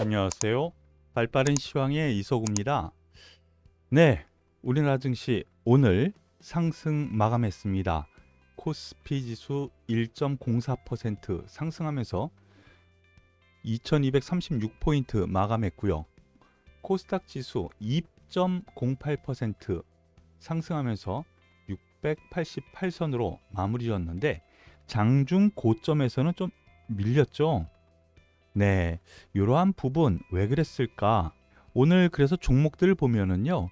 안녕하세요. 발빠른 시황의 이소구입니다. 네, 우리나라 증시 오늘 상승 마감했습니다. 코스피 지수 1.04% 상승하면서 2236포인트 마감했고요. 코스닥 지수 2.08% 상승하면서 688선으로 마무리였는데 장중 고점에서는 좀 밀렸죠. 네, 이러한 부분 왜 그랬을까? 오늘 그래서 종목들 보면은요,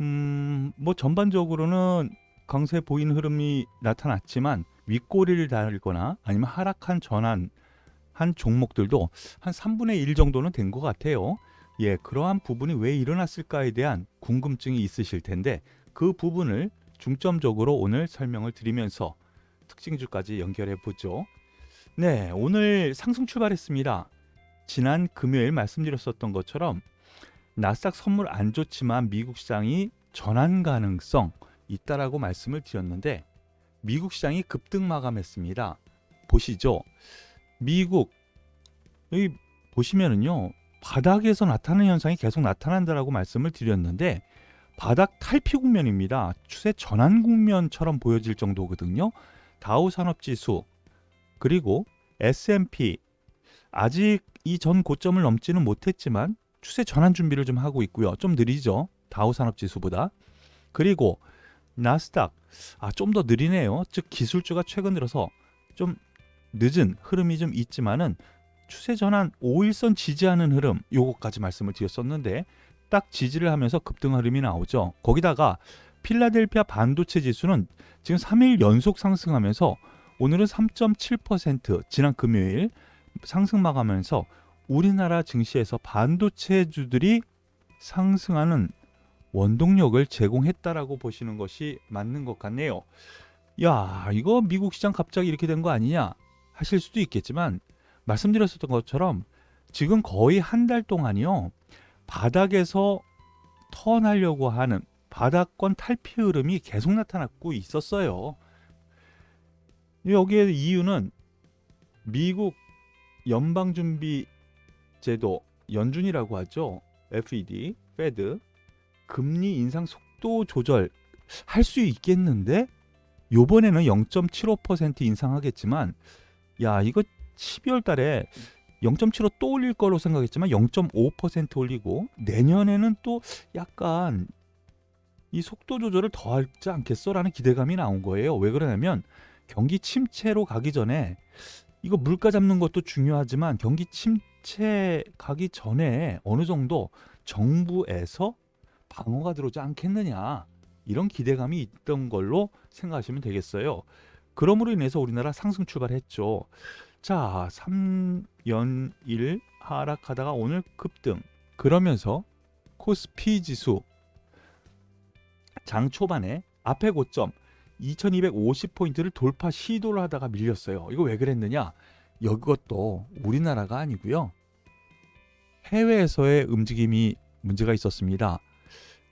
음, 뭐 전반적으로는 강세 보이는 흐름이 나타났지만 윗꼬리를 달거나 아니면 하락한 전환 한 종목들도 한 3분의 1 정도는 된 것 같아요. 예, 그러한 부분이 왜 일어났을까에 대한 궁금증이 있으실 텐데 그 부분을 중점적으로 오늘 설명을 드리면서 특징주까지 연결해 보죠. 네, 오늘 상승 출발했습니다. 지난 금요일 말씀드렸었던 것처럼 나스닥 선물 안 좋지만 미국 시장이 전환 가능성 있다라고 말씀을 드렸는데 미국 시장이 급등 마감했습니다. 보시죠. 미국 여기 보시면은요. 바닥에서 나타나는 현상이 계속 나타난다라고 말씀을 드렸는데 바닥 탈피 국면입니다. 추세 전환 국면처럼 보여질 정도거든요. 다우 산업 지수 그리고 S&P 아직 이 전 고점을 넘지는 못했지만 추세 전환 준비를 좀 하고 있고요. 좀 느리죠. 다우 산업 지수보다. 그리고 나스닥 아 좀 더 느리네요. 즉 기술주가 최근 들어서 좀 늦은 흐름이 좀 있지만은 추세 전환 5일선 지지하는 흐름 요거까지 말씀을 드렸었는데 딱 지지를 하면서 급등 흐름이 나오죠. 거기다가 필라델피아 반도체 지수는 지금 3일 연속 상승하면서 오늘은 3.7% 지난 금요일 상승 마감하면서 우리나라 증시에서 반도체주들이 상승하는 원동력을 제공했다라고 보시는 것이 맞는 것 같네요. 야, 이거 미국 시장 갑자기 이렇게 된 거 아니냐 하실 수도 있겠지만 말씀드렸었던 것처럼 지금 거의 한 달 동안이요. 바닥에서 턴하려고 하는 바닥권 탈피 흐름이 계속 나타났고 있었어요. 여기에 이유는 미국 연방준비제도 연준이라고 하죠. FED, 페드 금리 인상 속도 조절 할 수 있겠는데 요번에는 0.75% 인상하겠지만 야 이거 12월 달에 0.75 또 올릴 거로 생각했지만 0.5% 올리고 내년에는 또 약간 이 속도 조절을 더 하지 않겠어라는 기대감이 나온 거예요. 왜 그러냐면 경기 침체로 가기 전에 이거 물가 잡는 것도 중요하지만 경기 침체 가기 전에 어느 정도 정부에서 방어가 들어오지 않겠느냐 이런 기대감이 있던 걸로 생각하시면 되겠어요. 그러므로 인해서 우리나라 상승 출발했죠. 자, 3연일 하락하다가 오늘 급등. 그러면서 코스피 지수 장 초반에 앞에 고점 2250포인트를 돌파 시도를 하다가 밀렸어요. 이거 왜 그랬느냐? 이것도 우리나라가 아니고요. 해외에서의 움직임이 문제가 있었습니다.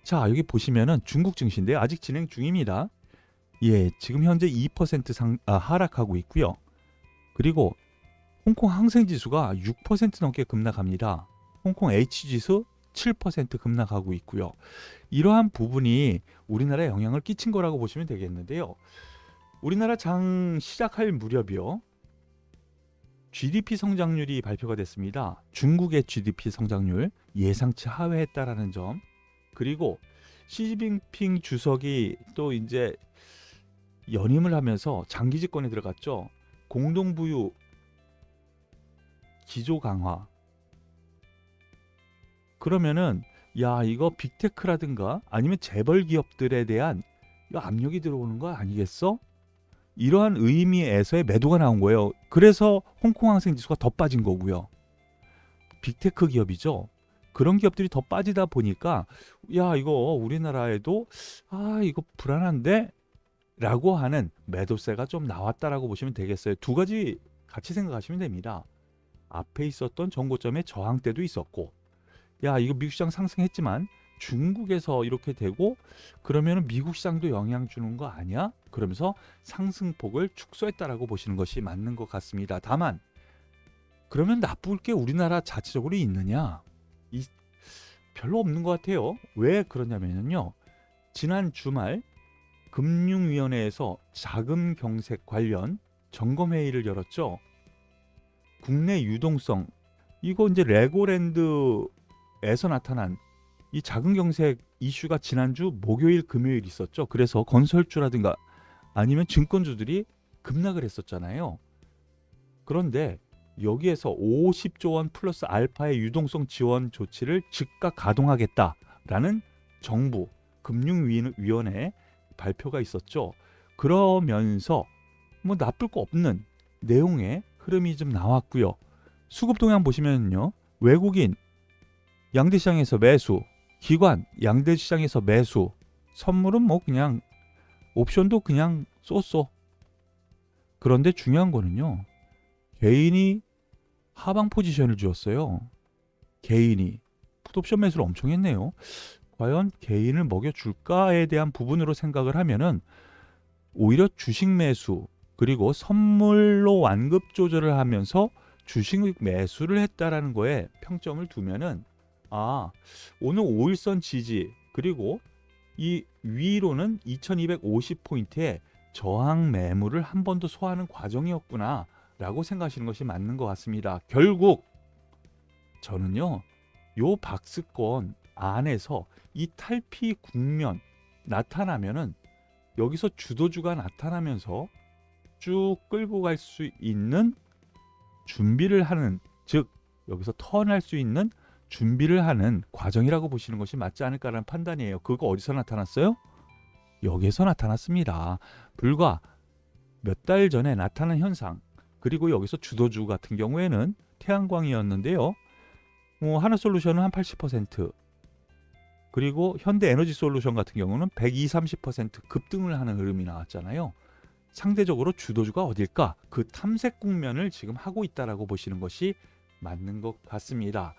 자, 여기 보시면은 중국 증시인데 아직 진행 중입니다. 예, 지금 현재 2% 상, 아, 하락하고 있고요. 그리고 홍콩 항생 지수가 6% 넘게 급락합니다. 홍콩 H 지수 7% 급락하고 있고요. 이러한 부분이 우리나라에 영향을 끼친 거라고 보시면 되겠는데요. 우리나라 장 시작할 무렵이요. GDP 성장률이 발표가 됐습니다. 중국의 GDP 성장률 예상치 하회했다라는 점. 그리고 시진핑 주석이 또 이제 연임을 하면서 장기 집권에 들어갔죠. 공동부유 기조 강화. 그러면은 야 이거 빅테크라든가 아니면 재벌 기업들에 대한 압력이 들어오는 거 아니겠어? 이러한 의미에서의 매도가 나온 거예요. 그래서 홍콩 항생 지수가 더 빠진 거고요. 빅테크 기업이죠. 그런 기업들이 더 빠지다 보니까 야 이거 우리나라에도 아 이거 불안한데 라고 하는 매도세가 좀 나왔다라고 보시면 되겠어요. 두 가지 같이 생각하시면 됩니다. 앞에 있었던 정고점의 저항 때도 있었고 야 이거 미국 시장 상승했지만 중국에서 이렇게 되고 그러면은 미국 시장도 영향 주는 거 아니야? 그러면서 상승폭을 축소했다라고 보시는 것이 맞는 것 같습니다. 다만 그러면 나쁠 게 우리나라 자체적으로 있느냐? 이, 별로 없는 것 같아요. 왜 그러냐면요. 지난 주말 금융위원회에서 자금 경색 관련 점검 회의를 열었죠. 국내 유동성 이거 이제 레고랜드 에서 나타난 이 자금 경색 이슈가 지난주 목요일 금요일 있었죠. 그래서 건설주라든가 아니면 증권주들이 급락을 했었잖아요. 그런데 여기에서 50조 원 플러스 알파의 유동성 지원 조치를 즉각 가동하겠다라는 정부 금융위원회 발표가 있었죠. 그러면서 뭐 나쁠 거 없는 내용의 흐름이 좀 나왔고요. 수급 동향 보시면요. 외국인 양대 시장에서 매수, 기관 양대 시장에서 매수, 선물은 뭐 그냥 옵션도 그냥 쏘쏘. 그런데 중요한 거는요. 개인이 하방 포지션을 주었어요. 개인이 풋옵션 매수를 엄청 했네요. 과연 개인을 먹여줄까에 대한 부분으로 생각을 하면은 오히려 주식 매수 그리고 선물로 완급 조절을 하면서 주식 매수를 했다라는 거에 평점을 두면은 아 오늘 5일선 지지 그리고 이 위로는 2250포인트의 저항 매물을 한 번 더 소화하는 과정이었구나 라고 생각하시는 것이 맞는 것 같습니다. 결국 저는요 요 박스권 안에서 이 탈피 국면 나타나면은 여기서 주도주가 나타나면서 쭉 끌고 갈 수 있는 준비를 하는 즉 여기서 턴할 수 있는 준비를 하는 과정이라고 보시는 것이 맞지 않을까라는 판단이에요. 그거 어디서 나타났어요? 여기에서 나타났습니다. 불과 몇 달 전에 나타난 현상 그리고 여기서 주도주 같은 경우에는 태양광이었는데요. 뭐 하나 솔루션은 한 80%, 그리고 현대 에너지 솔루션 같은 경우는 120, 30% 급등을 하는 흐름이 나왔잖아요. 상대적으로 주도주가 어딜까? 그 탐색 국면을 지금 하고 있다라고 보시는 것이 맞는 것 같습니다.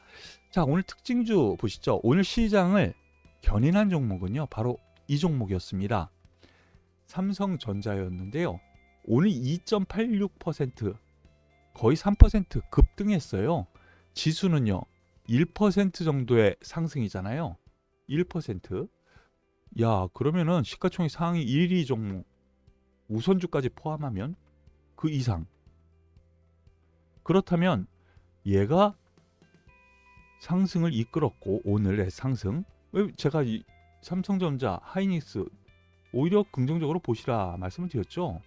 자, 오늘 특징주 보시죠. 오늘 시장을 견인한 종목은요. 바로 이 종목이었습니다. 삼성전자였는데요. 오늘 2.86% 거의 3% 급등했어요. 지수는요. 1% 정도의 상승이잖아요. 1%. 야, 그러면은 시가총액 상위 1위 종목 우선주까지 포함하면 그 이상. 그렇다면 얘가 상승을 이끌었고 오늘의 상승 왜 제가 이 삼성전자, 하이닉스 오히려 긍정적으로 보시라 말씀을 드렸죠.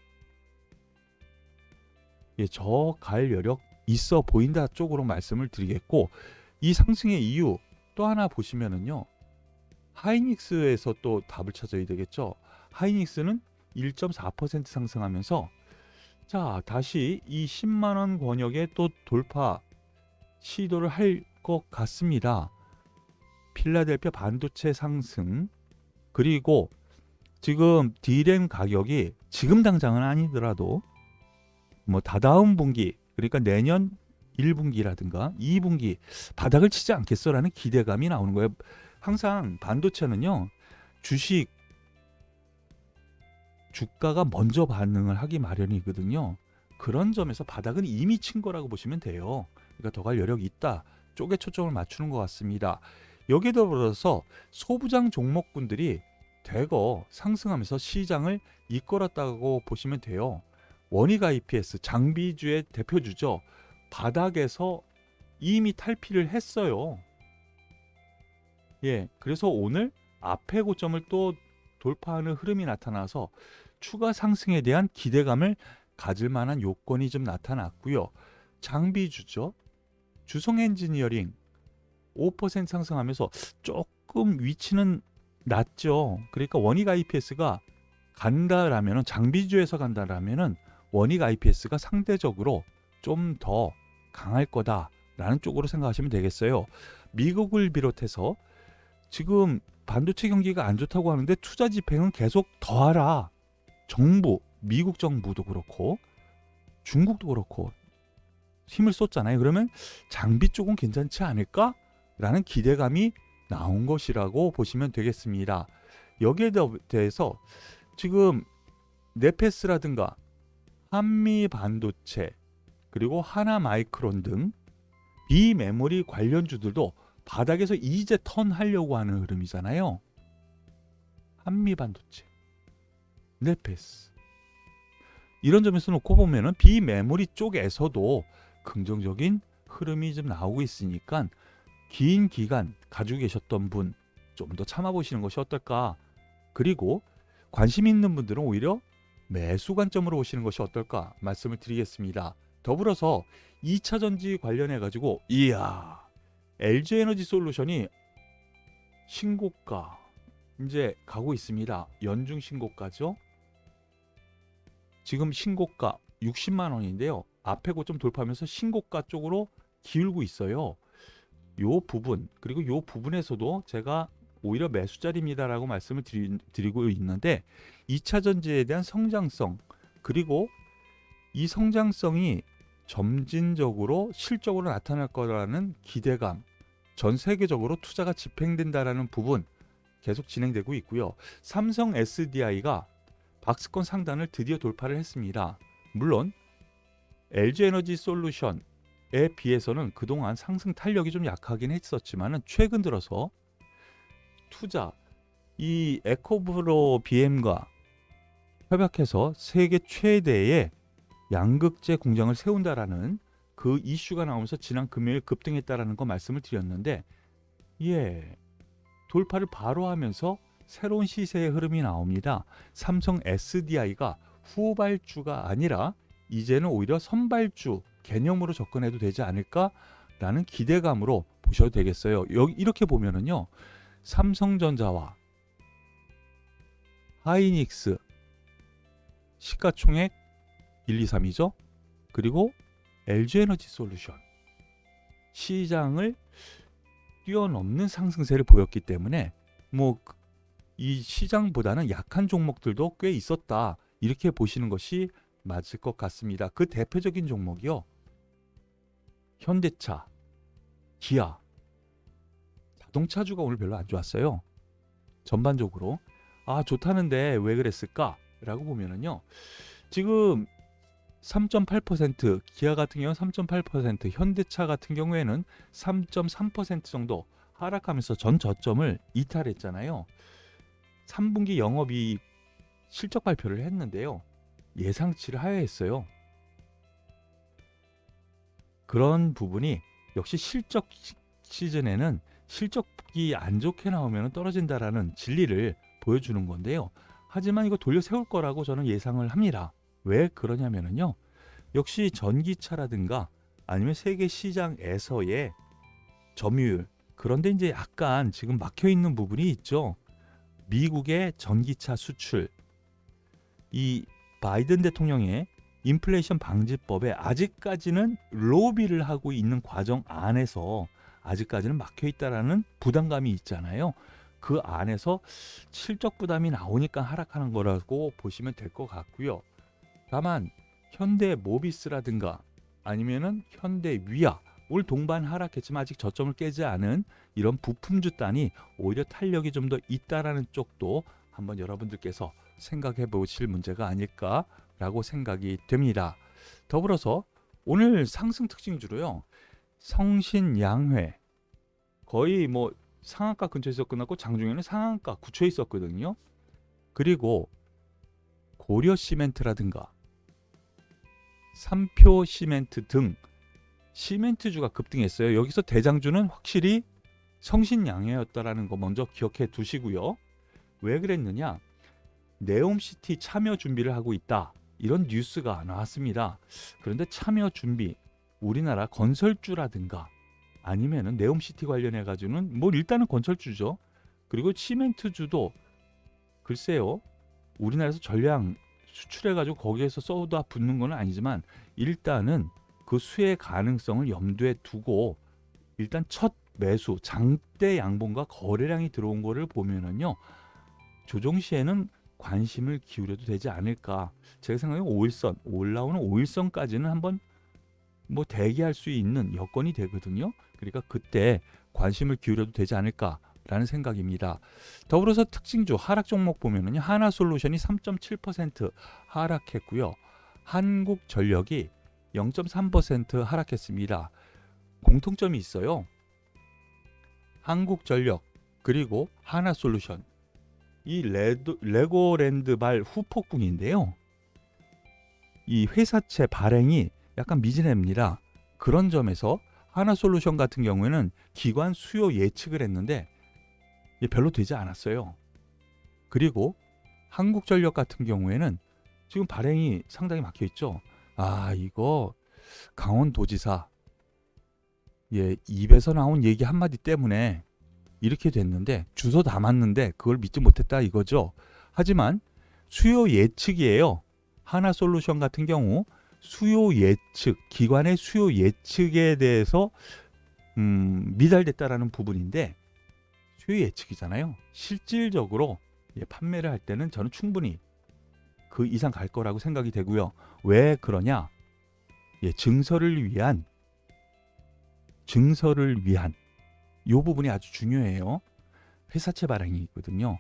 예, 저갈 여력 있어 보인다 쪽으로 말씀을 드리겠고 이 상승의 이유 또 하나 보시면은요. 하이닉스에서 또 답을 찾아야 되겠죠. 하이닉스는 1.4% 상승하면서 자 다시 이 10만 원 권역에 또 돌파 시도를 할 것 같습니다. 필라델피아 반도체 상승 그리고 지금 디램 가격이 지금 당장은 아니더라도 뭐 다다음 분기 그러니까 내년 1분기라든가 2분기 바닥을 치지 않겠어라는 기대감이 나오는 거예요. 항상 반도체는요 주식 주가가 먼저 반응을 하기 마련이거든요. 그런 점에서 바닥은 이미 친 거라고 보시면 돼요. 그러니까 더 갈 여력이 있다. 쪽에 초점을 맞추는 것 같습니다. 여기에 더불어서 소부장 종목군들이 대거 상승하면서 시장을 이끌었다고 보시면 돼요. 원익 IPS 장비주의 대표주죠. 바닥에서 이미 탈피를 했어요. 예, 그래서 오늘 앞에 고점을 또 돌파하는 흐름이 나타나서 추가 상승에 대한 기대감을 가질 만한 요건이 좀 나타났고요. 장비주죠. 주성 엔지니어링 5% 상승하면서 조금 위치는 낮죠. 그러니까 원익 IPS가 간다라면은 장비주에서 간다라면은 원익 IPS가 상대적으로 좀 더 강할 거다라는 쪽으로 생각하시면 되겠어요. 미국을 비롯해서 지금 반도체 경기가 안 좋다고 하는데 투자 집행은 계속 더하라. 정부, 미국 정부도 그렇고 중국도 그렇고 힘을 쏟잖아요. 그러면 장비 쪽은 괜찮지 않을까? 라는 기대감이 나온 것이라고 보시면 되겠습니다. 여기에 대해서 지금 네페스라든가 한미 반도체 그리고 하나 마이크론 등 비메모리 관련주들도 바닥에서 이제 턴 하려고 하는 흐름이잖아요. 한미 반도체, 네페스 이런 점에서 놓고 보면은 비메모리 쪽에서도 긍정적인 흐름이 좀 나오고 있으니까 긴 기간 가지고 계셨던 분 좀 더 참아보시는 것이 어떨까. 그리고 관심 있는 분들은 오히려 매수 관점으로 보시는 것이 어떨까 말씀을 드리겠습니다. 더불어서 2차 전지 관련해 가지고 이야 LG 에너지 솔루션이 신고가 이제 가고 있습니다. 연중 신고가죠. 지금 신고가 60만 원인데요. 앞에 고점 돌파하면서 신고가 쪽으로 기울고 있어요. 요 부분 그리고 요 부분에서도 제가 오히려 매수 자리입니다라고 말씀을 드리, 드리 고 있는데 2차 전지에 대한 성장성 그리고 이 성장성이 점진적으로 실적으로 나타날 거라는 기대감 전 세계적으로 투자가 집행된다라는 부분 계속 진행되고 있고요. 삼성 SDI가 박스권 상단을 드디어 돌파를 했습니다. 물론 LG 에너지 솔루션에 비해서는 그동안 상승 탄력이 좀 약하긴 했었지만은 최근 들어서 투자 이 에코브로 BM과 협약해서 세계 최대의 양극재 공장을 세운다라는 그 이슈가 나오면서 지난 금요일 급등했다라는 거 말씀을 드렸는데 예 돌파를 바로 하면서 새로운 시세의 흐름이 나옵니다. 삼성 SDI가 후발주가 아니라 이제는 오히려 선발주 개념으로 접근해도 되지 않을까라는 기대감으로 보셔도 되겠어요. 여기 이렇게 보면은요. 삼성전자와 하이닉스 시가총액 1, 2, 3이죠. 그리고 LG에너지 솔루션 시장을 뛰어넘는 상승세를 보였기 때문에 뭐 이 시장보다는 약한 종목들도 꽤 있었다 이렇게 보시는 것이 맞을 것 같습니다. 그 대표적인 종목이요. 현대차, 기아, 자동차주가 오늘 별로 안 좋았어요. 전반적으로 아 좋다는데 왜 그랬을까 라고 보면은요. 지금 3.8% 기아 같은 경우는 3.8% 현대차 같은 경우에는 3.3% 정도 하락하면서 전 저점을 이탈했잖아요. 3분기 영업이익 실적 발표를 했는데요. 예상치를 하회했어요. 그런 부분이 역시 실적 시- 시즌에는 실적이 안 좋게 나오면 떨어진다라는 진리를 보여주는 건데요. 하지만 이거 돌려 세울 거라고 저는 예상을 합니다. 왜 그러냐면은요. 역시 전기차라든가 아니면 세계 시장에서의 점유율 그런데 이제 약간 지금 막혀 있는 부분이 있죠. 미국의 전기차 수출 이 바이든 대통령의 인플레이션 방지법에 아직까지는 로비를 하고 있는 과정 안에서 아직까지는 막혀 있다라는 부담감이 있잖아요. 그 안에서 실적 부담이 나오니까 하락하는 거라고 보시면 될 것 같고요. 다만 현대 모비스라든가 아니면은 현대 위아 올 동반 하락했지만 아직 저점을 깨지 않은 이런 부품 주 단이 오히려 탄력이 좀 더 있다라는 쪽도 한번 여러분들께서 생각해 보실 문제가 아닐까라고 생각이 됩니다. 더불어서 오늘 상승 특징주로요. 성신양회 거의 뭐 상한가 근처에서 끝났고 장중에는 상한가 구초에 있었거든요. 그리고 고려 시멘트라든가 삼표 시멘트 등 시멘트주가 급등했어요. 여기서 대장주는 확실히 성신양회였다라는 거 먼저 기억해 두시고요. 왜 그랬느냐? 네옴시티 참여 준비를 하고 있다. 이런 뉴스가 나왔습니다. 그런데 참여 준비 우리나라 건설주라든가 아니면은 네옴시티 관련해 가지고는 뭐 일단은 건설주죠. 그리고 시멘트주도 글쎄요. 우리나라에서 전량 수출해 가지고 거기에서 쏟아 붓는 건 아니지만 일단은 그 수혜 가능성을 염두에 두고 일단 첫 매수 장대 양봉과 거래량이 들어온 거를 보면은요. 조정 시에는 관심을 기울여도 되지 않을까. 제가 생각에 5일선 올라오는 5일선까지는 한번 뭐 대기할 수 있는 여건이 되거든요. 그러니까 그때 관심을 기울여도 되지 않을까 라는 생각입니다. 더불어서 특징주 하락 종목 보면은요. 하나솔루션이 3.7% 하락했고요. 한국전력이 0.3% 하락했습니다. 공통점이 있어요. 한국전력 그리고 하나솔루션 이 레드, 레고랜드 발 후폭풍인데요. 이 회사채 발행이 약간 미진합니다. 그런 점에서 하나솔루션 같은 경우에는 기관 수요 예측을 했는데 별로 되지 않았어요. 그리고 한국전력 같은 경우에는 지금 발행이 상당히 막혀 있죠. 아 이거 강원도지사 예 입에서 나온 얘기 한마디 때문에 이렇게 됐는데 주소 담았는데 그걸 믿지 못했다 이거죠. 하지만 수요 예측이에요. 하나 솔루션 같은 경우 수요 예측 기관의 수요 예측에 대해서 음, 미달됐다라는 부분인데 수요 예측이잖아요. 실질적으로 예, 판매를 할 때는 저는 충분히 그 이상 갈 거라고 생각이 되고요. 왜 그러냐? 예, 증서를 위한 증서를 위한 요 부분이 아주 중요해요. 회사채 발행이 있거든요.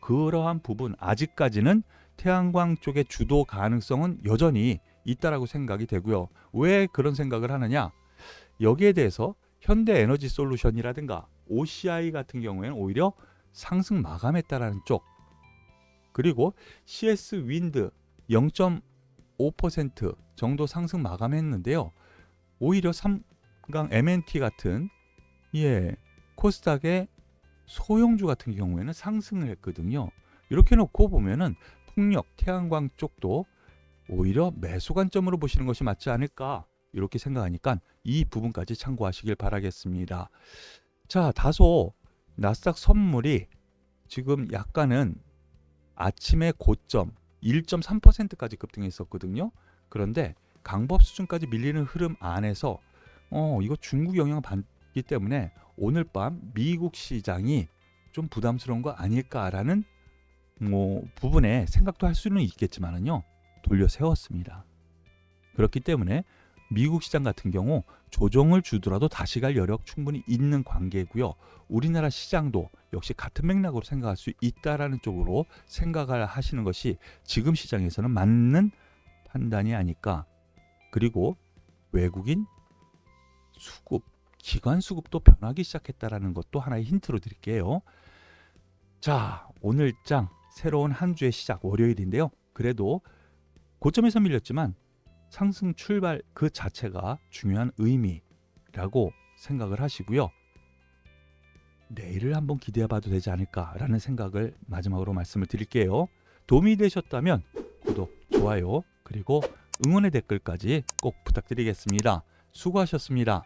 그러한 부분 아직까지는 태양광 쪽의 주도 가능성은 여전히 있다라고 생각이 되고요. 왜 그런 생각을 하느냐? 여기에 대해서 현대 에너지 솔루션이라든가 OCI 같은 경우에는 오히려 상승 마감했다라는 쪽 그리고 CS 윈드 0.5% 정도 상승 마감했는데요. 오히려 삼강 MNT 같은 예 코스닥의 소형주 같은 경우에는 상승을 했거든요. 이렇게 놓고 보면은 풍력, 태양광 쪽도 오히려 매수 관점으로 보시는 것이 맞지 않을까 이렇게 생각하니까 이 부분까지 참고하시길 바라겠습니다. 자, 다소 나스닥 선물이 지금 약간은 아침에 고점 1.3%까지 급등했었거든요. 그런데 강법 수준까지 밀리는 흐름 안에서 어, 이거 중국 영향 받 기 때문에 오늘 밤 미국 시장이 좀 부담스러운 거 아닐까라는 뭐 부분에 생각도 할 수는 있겠지만은요. 돌려 세웠습니다. 그렇기 때문에 미국 시장 같은 경우 조정을 주더라도 다시 갈 여력 충분히 있는 관계고요. 우리나라 시장도 역시 같은 맥락으로 생각할 수 있다라는 쪽으로 생각을 하시는 것이 지금 시장에서는 맞는 판단이 아닐까. 그리고 외국인 수급, 기관 수급도 변하기 시작했다라는 것도 하나의 힌트로 드릴게요. 자, 오늘 장 새로운 한 주의 시작 월요일인데요. 그래도 고점에서 밀렸지만 상승 출발 그 자체가 중요한 의미라고 생각을 하시고요. 내일을 한번 기대해 봐도 되지 않을까라는 생각을 마지막으로 말씀을 드릴게요. 도움이 되셨다면 구독, 좋아요, 그리고 응원의 댓글까지 꼭 부탁드리겠습니다. 수고하셨습니다.